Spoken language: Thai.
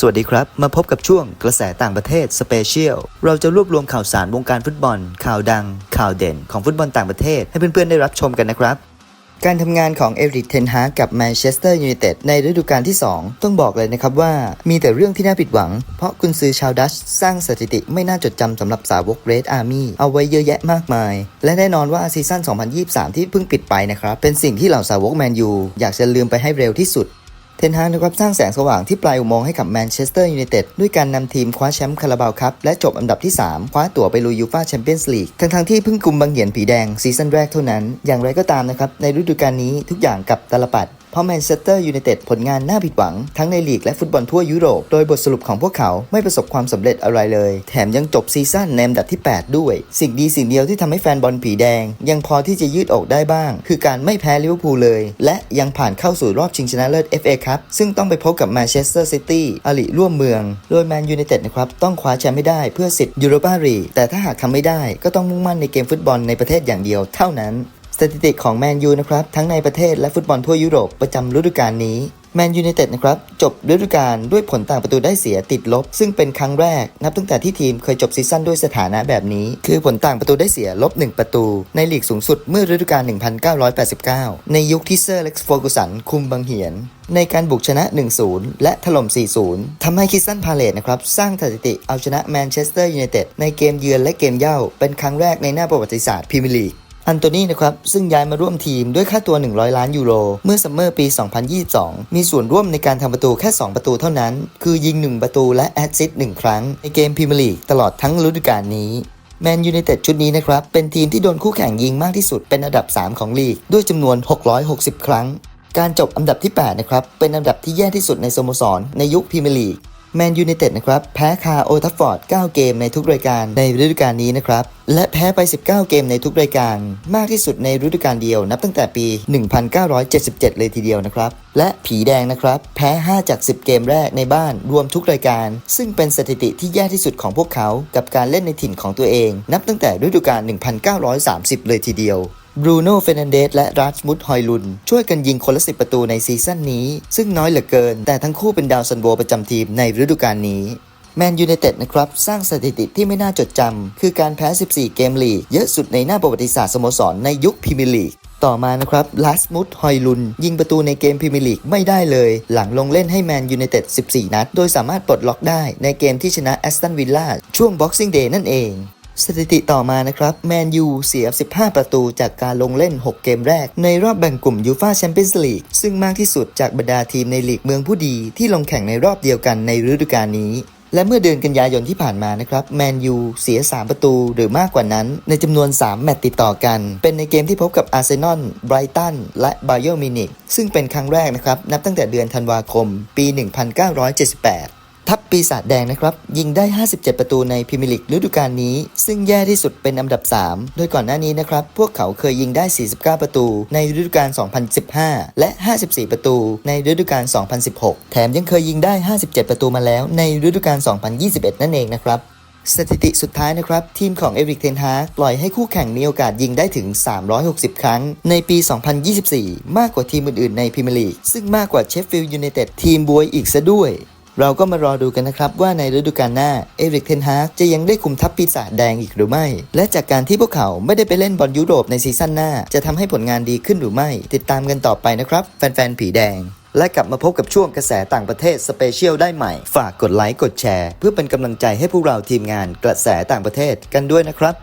สวัสดีครับ มาพบกับช่วงกระแสต่างประเทศสเปเชียล เราจะรวบรวมข่าวสารวงการฟุตบอล ข่าวดัง ข่าวเด่นของฟุตบอลต่างประเทศ ให้เพื่อนๆได้รับชมกันนะครับ การทำงานของเอริกเทนฮากกับแมนเชสเตอร์ยูไนเต็ดในฤดูกาลที่ 2 ต้องบอกเลยนะครับว่ามีแต่เรื่องที่น่าผิดหวัง เพราะกุนซือชาวดัชสร้างสถิติไม่น่าจดจำสำหรับสาวกเรดอาร์มี่เอาไว้เยอะแยะมากมาย และแน่นอนว่าซีซั่น 2023 ที่เพิ่งปิดไปนะครับเป็นสิ่งที่เหล่าสาวกแมนยูอยากจะลืมไปให้เร็วที่สุด เทนฮากนะครับสร้างแสงสว่างที่ปลายอุโมงค์ให้กับแมนเชสเตอร์ยูไนเต็ดด้วยการนำทีมคว้าแชมป์คาราบาวครับและจบอันดับที่ 3 คว้าตั๋วไปลุยยูฟาแชมเปี้ยนส์ลีกทั้งๆที่เพิ่งกลุ่มบังเหียนผีแดงซีซั่นแรกเท่านั้น อย่างไรก็ตามนะครับในฤดูกาลนี้ทุกอย่างกับตลปัด เพราะแมนเชสเตอร์ยูไนเต็ดผลงานน่าผิดหวัง ทั้งในลีกและฟุตบอลทั่วยุโรป โดยบทสรุปของพวกเขาไม่ประสบความสำเร็จอะไรเลย แถมยังจบซีซั่นในอันดับที่ 8 ด้วย สิ่งดีสิ่งเดียวที่ทำให้แฟนบอลผีแดง ยังพอที่จะยืดอกได้บ้าง คือการไม่แพ้ลิเวอร์พูลเลย และยังผ่านเข้าสู่รอบชิงชนะเลิศ FA ครับซึ่งต้องไปพบกับแมนเชสเตอร์ซิตี้อลิร่วมเมือง โดยแมนยูไนเต็ดนะครับต้องคว้าแชมป์ไม่ได้เพื่อสิทธิ์ยูโรปาลีกแต่ถ้าหากทำไม่ได้ก็ต้องมุ่งมั่นในเกมฟุตบอลในประเทศอย่างเดียวเท่านั้น สถิติของแมนยูนะครับทั้งในประเทศและฟุตบอลทั่วยุโรปประจำฤดูกาลนี้แมนยูไนเต็ดนะครับจบฤดูกาลด้วยผลต่างประตูได้เสียติดลบ ซึ่งเป็นครั้งแรกนับตั้งแต่ที่ทีมเคยจบซีซั่นด้วยสถานะแบบนี้ คือผลต่างประตูได้เสียลบ 1 ประตู ในลีกสูงสุดเมื่อฤดูกาล 1989 ในยุคที่เซอร์เล็กซ์โฟกุสันคุมบังเหียน ในการบุกชนะ 1-0 และถล่ม 4-0 ทำให้คิสตันพาเลตนะครับสร้างสถิติเอาชนะแมนเชสเตอร์ยูไนเต็ดในเกมเยือนและเกมเย่าเป็นครั้งแรกในหน้าประวัติศาสตร์พรีเมียร์ลีก อันโตนีนะครับ ซึ่งย้ายมาร่วมทีมด้วยค่าตัว 100 ล้านยูโร เมื่อซัมเมอร์ปี 2022 มีส่วนร่วมในการทำประตูแค่ 2 ประตูเท่านั้น คือยิง 1 ประตูและแอดซิสต์1ครั้ง ในเกมพรีเมียร์ลีกตลอดทั้งฤดูกาลนี้แมนยูไนเต็ดชุดนี้นะครับ เป็นทีมที่โดนคู่แข่งยิงมากที่สุดเป็นอันดับ 3 ของลีก ด้วยจำนวน 660 ครั้ง การจบอันดับที่ 8 นะครับ เป็นอันดับที่แย่ที่สุดในสโมสรในยุคพรีเมียร์ลีก แมนยูไนเต็ดนะครับแพ้คาโอทัฟฟอร์ด 9 เกมในทุกรายการในฤดูกาลนี้นะครับและแพ้ไป 19 เกมในทุกรายการ มากที่สุดในฤดูกาลเดียวนับตั้งแต่ปี 1977 เลยทีเดียวนะครับ และผีแดงนะครับ แพ้ 5 จาก 10 เกมแรกในบ้านรวมทุกรายการ ซึ่งเป็นสถิติที่แย่ที่สุดของพวกเขา กับการเล่นในถิ่นของตัวเอง นับตั้งแต่ฤดูกาล1930 เลยทีเดียว บรูโน่เฟรนันเดสและราชมุดฮอยลุน ช่วยกันยิงคนละสิประตูในซีซั่นนี้ ซึ่งน้อยเหลือเกิน แต่ทั้งคู่เป็นดาวซันโวประจำทีมในฤดูกาลนี้แมนยูไนเต็ดนะครับ สร้างสถิติที่ไม่น่าจดจำ คือการแพ้ 14 เกมลีก เยอะสุดในหน้าประวัติศาสตร์สโมสรในยุคพรีเมียร์ลีก ต่อมานะครับลาสมุดฮอยลุน ยิงประตูในเกมพรีเมียร์ลีกไม่ได้เลย หลังลงเล่นให้แมนยูไนเต็ด 14 นัด โดยสามารถปลดล็อกได้ในเกมที่ชนะแอสตันวิลล่าช่วง Boxing Day นั่นเอง สถิติต่อมานะครับ แมนยูเสีย 15 ประตูจากการลงเล่น 6 เกมแรก ในรอบแบ่งกลุ่มยูฟาแชมเปี้ยนส์ลีกซึ่งมากที่สุดจากบรรดาทีมในลีกเมืองผู้ดีที่ลงแข่งในรอบเดียวกันในฤดูกาลนี้ และเมื่อเดือนกันยายนที่ผ่านมานะครับ แมนยูเสีย 3 ประตูหรือมากกว่านั้น ในจำนวน 3 แมตต์ติดต่อกัน เป็นในเกมที่พบกับอาร์เซนอล ไบรตัน และไบาเยอร์มินิกซึ่งเป็นครั้งแรกนะครับ นับตั้งแต่เดือนธันวาคม ปี 1978 ทัพปีศาจแดงนะครับ ยิงได้ 57 ประตูในพรีเมียร์ลีกฤดูกาลนี้ ซึ่งแย่ที่สุดเป็นอันดับ 3 โดยก่อนหน้านี้นะครับ พวกเขาเคยยิงได้ 49 ประตูในฤดูกาล 2015 และ 54 ประตูในฤดูกาล 2016 แถมยังเคยยิงได้ 57 ประตูมาแล้วในฤดูกาล 2021 นั่นเองนะครับสถิติสุดท้ายนะครับ ทีมของเอริกเทนฮากปล่อยให้คู่แข่งมีโอกาสยิงได้ถึง 360 ครั้ง ในปี 2024 มากกว่าทีมอื่นๆในพรีเมียร์ลีกซึ่งมากกว่าเชฟฟิลด์ยูไนเต็ดทีมบวยอีกซะด้วย เราก็มารอดูกันนะครับว่าในฤดูกาลหน้าเอริกเทนฮากจะยังได้คุมทัพปีศาจแดงอีกหรือไม่ และจากการที่พวกเขาไม่ได้ไปเล่นบอลยุโรปในซีซั่นหน้า จะทำให้ผลงานดีขึ้นหรือไม่ ติดตามกันต่อไปนะครับ แฟนๆผีแดง และกลับมาพบกับช่วงกระแสต่างประเทศสเปเชียลได้ใหม่ ฝากกดไลค์กดแชร์ เพื่อเป็นกำลังใจให้พวกเราทีมงานกระแสต่างประเทศกันด้วยนะครับ